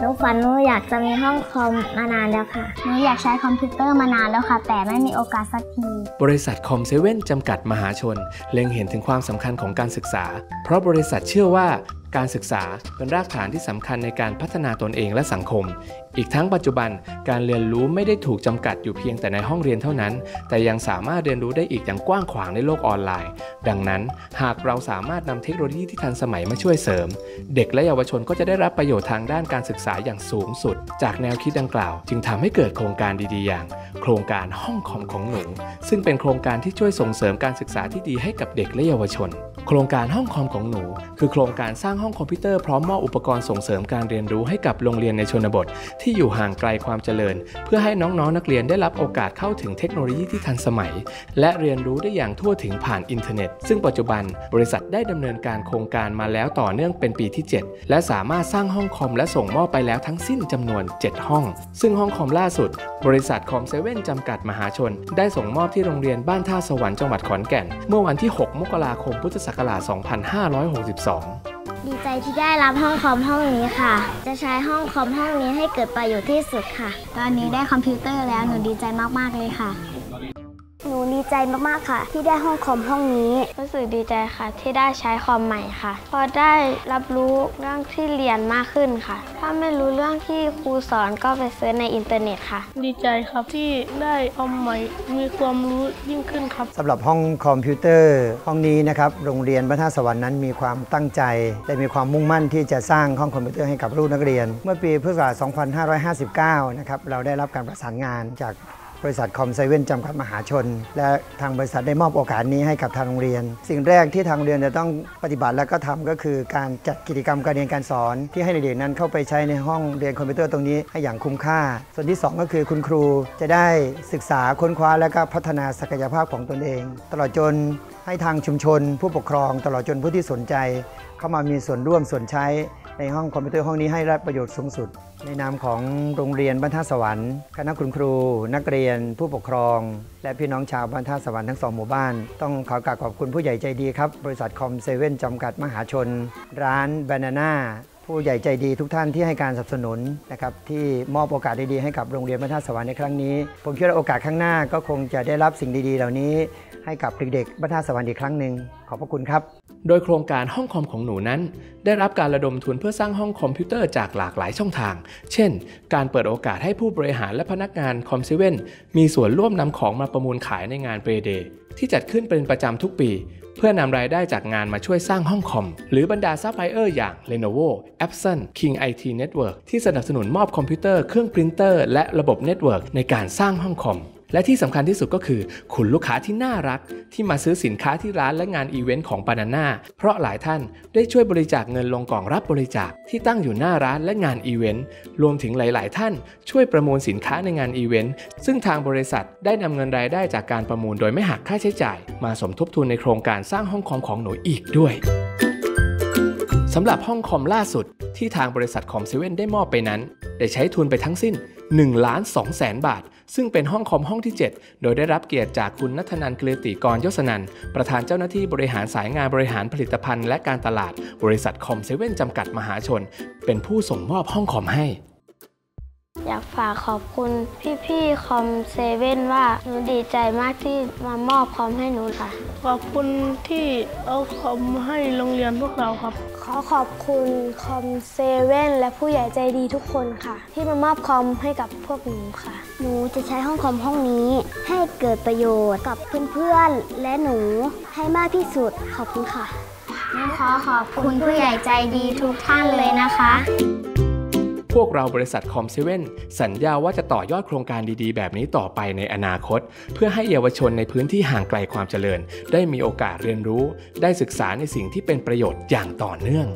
หนูฝันหนูอยากจะมีห้องคอมมานานแล้วค่ะ หนูอยากใช้คอมพิวเตอร์มานานแล้วค่ะ แต่ไม่มีโอกาสสักที บริษัทคอมเซเว่นจำกัดมหาชน เล็งเห็นถึงความสำคัญของการศึกษา เพราะบริษัทเชื่อว่าการศึกษาเป็นรากฐานที่สำคัญในการพัฒนาตนเองและสังคม อีกทั้งปัจจุบันการเรียนรู้ไม่ได้ถูกจำกัดอยู่เพียงแต่ในห้องเรียนเท่านั้น แต่ยังสามารถเรียนรู้ได้อีกอย่างกว้างขวางในโลกออนไลน์ ดังนั้นหากเราสามารถนำเทคโนโลยีที่ทันสมัยมาช่วยเสริม เด็กและเยาวชนก็จะได้รับประโยชน์ทางด้านการศึกษาอย่างสูงสุด จากแนวคิดดังกล่าว จึงทำให้เกิดโครงการดีๆ อย่าง โครงการห้องคอมของหนู ซึ่งเป็นโครงการที่ช่วยส่งเสริมการศึกษาที่ดีให้กับเด็กและเยาวชน โครงการห้องคอมของหนู คือโครงการสร้างห้องคอมพิวเตอร์พร้อมมอบอุปกรณ์ส่งเสริมการเรียนรู้ให้กับโรงเรียนในชนบท ที่อยู่ห่างไกลความเจริญ เพื่อให้น้องๆนนักเรียนได้รับโอกาสเข้าถึงเทคโนโลยีที่ทันสมัย และเรียนรู้ได้อย่างทั่วถึงผ่านอินเทอร์เน็ต ซึ่งปัจจุบันบริษัทได้ดำเนินการโครงการมาแล้วต่อเนื่องเป็นปีที่ 7 และสามารถสร้างห้องคอมและส่งมอบไปแล้วทั้งสิ้นจำนวน 7 ห้อง ซึ่งห้องคอมล่าสุด บริษัทคอมเซเว่นจำกัดมหาชน ได้ส่งมอบที่โรงเรียนบ้านท่าสวรรค์จังหวัดขอนแก่น เมื่อวันที่ 6 มกราคมพุทธศักราช 2562 ดีใจที่ได้รับห้องคอมห้องนี้ค่ะ จะใช้ห้องคอมห้องนี้ให้เกิดประโยชน์ที่สุดค่ะ ตอนนี้ได้คอมพิวเตอร์แล้วหนูดีใจมากๆเลยค่ะห นูดีใจมากๆค่ะ ที่ได้ห้องคอมห้องนี้ รู้สึกดีใจค่ะที่ได้ใช้คอมใหม่ค่ะ พอได้รับรู้เรื่องที่เรียนมากขึ้นค่ะ ถ้าไม่รู้เรื่องที่ครูสอนก็ไปเซิร์ชในอินเทอร์เน็ตค่ะ ดีใจครับที่ได้คอมใหม่มีความรู้ยิ่งขึ้นครับสำหรับห้องคอมพิวเตอร์ห้องนี้นะครับโรงเรียนพระธาตุสวรรค์นั้นมีความตั้งใจและมีความมุ่งมั่นที่จะสร้างห้องคอมพิวเตอร์ให้กับลูกนักเรียน เมื่อปีพุทธศักราช2559 นะครับเราได้รับการประสานงานจาก บริษัทคอมไซเว่นจำกัดมหาชน และทางบริษัทได้มอบโอกาสนี้ให้กับทางโรงเรียน สิ่งแรกที่ทางโรงเรียนจะต้องปฏิบัติและก็ทำก็คือการจัดกิจกรรมการเรียนการสอน ที่ให้เด็กๆนั้นเข้าไปใช้ในห้องเรียนคอมพิวเตอร์ตรงนี้ให้อย่างคุ้มค่า ส่วนที่ 2 ก็คือคุณครูจะได้ศึกษาค้นคว้าและก็พัฒนาศักยภาพของตนเอง ตลอดจนให้ทางชุมชน ผู้ปกครอง ตลอดจนผู้ที่สนใจ เข้ามามีส่วนร่วมส่วนใช้ ในห้องคอมพิวเตอร์ห้องนี้ให้ได้ประโยชน์สูงสุด ในนามของโรงเรียนบ้านท่าสวรรค์คณะคุณครู นักเรียน ผู้ปกครอง และพี่น้องชาวบ้านท่าสวรรค์ทั้งสองหมู่บ้าน ต้องขอกราบขอบคุณผู้ใหญ่ใจดีครับ บริษัทคอมเซเว่นจำกัดมหาชน ร้านบานาน่าผู้ใหญ่ใจดีทุกท่านที่ให้การสนับสนุนนะครับที่มอบโอกาสดีๆให้กับโรงเรียนบ้านท่าสวรรค์ในครั้งนี้ ผมเชื่อว่าโอกาสข้างหน้าก็คงจะได้รับสิ่งดีๆ เหล่านี้ให้กับเด็กๆบ้านท่าสวรรค์อีกครั้งหนึ่งขอบพระคุณครับ โดยโครงการห้องคอมของหนูนั้น ได้รับการระดมทุนเพื่อสร้างห้องคอมพิวเตอร์จากหลากหลายช่องทาง เช่น การเปิดโอกาสให้ผู้บริหารและพนักงานคอมเซเว่นมีส่วนร่วมนำของมาประมูลขายในงานเปเดย์ที่จัดขึ้นเป็นประจำทุกปี เพื่อนำรายได้จากงานมาช่วยสร้างห้องคอม หรือบรรดาซัพพลายเออร์อย่าง Lenovo, Epson, King IT Network ที่สนับสนุนมอบคอมพิวเตอร์เครื่องปรินเตอร์และระบบเน็ตเวิร์กในการสร้างห้องคอม และที่สำคัญที่สุดก็คือ คุณลูกค้าที่น่ารัก ที่มาซื้อสินค้าที่ร้านและงานอีเวนต์ของบานาน่าเพราะหลายท่านได้ช่วยบริจาคเงินลงกล่องรับบริจาคที่ตั้งอยู่หน้าร้านและงานอีเวนต์รวมถึงหลาย ๆ ท่านช่วยประมูลสินค้าในงานอีเวนต์ซึ่งทางบริษัทได้นำเงินรายได้จากการประมูลโดยไม่หักค่าใช้จ่าย มาสมทบทุนในโครงการสร้างห้องคอมของหนูอีกด้วย สำหรับห้องคอมล่าสุดที่ทางบริษัทคอมเซเว่นได้มอบไปนั้น ได้ใช้ทุนไปทั้งสิ้น1ล้าน2แสนบาท ซึ่งเป็นห้องคอมห้องที่ 7 โดยได้รับเกียรติจากคุณนัทนันเกลือติกรยศนันประธานเจ้าหน้าที่บริหารสายงานบริหารผลิตภัณฑ์และการตลาด บริษัทคอมเซเว่นจำกัดมหาชน เป็นผู้ส่งมอบห้องคอมให้ อยากฝากขอบคุณพี่ๆคอมเซเว่นว่าหนูดีใจมากที่มามอบคอมให้หนูค่ะ ขอบคุณที่เอาคอมให้โรงเรียนพวกเราครับ ขอขอบคุณคอมเซเว่นและผู้ใหญ่ใจดีทุกคนค่ะ ที่มามอบคอมให้กับพวกหนูค่ะ หนูจะใช้ห้องคอมห้องนี้ ให้เกิดประโยชน์กับเพื่อนๆและหนูให้มากที่สุดขอบคุณค่ะหนูขอขอบคุณผู้ใหญ่ใจดีทุกท่านเลยนะคะพ วกเราบริษัทคอมเซเว่นสัญญาว่าจะต่อยอดโครงการดีๆ แบบนี้ต่อไปในอนาคต เพื่อให้เยาวชนในพื้นที่ห่างไกลความเจริญ ได้มีโอกาสเรียนรู้ ได้ศึกษาในสิ่งที่เป็นประโยชน์อย่างต่อเนื่อง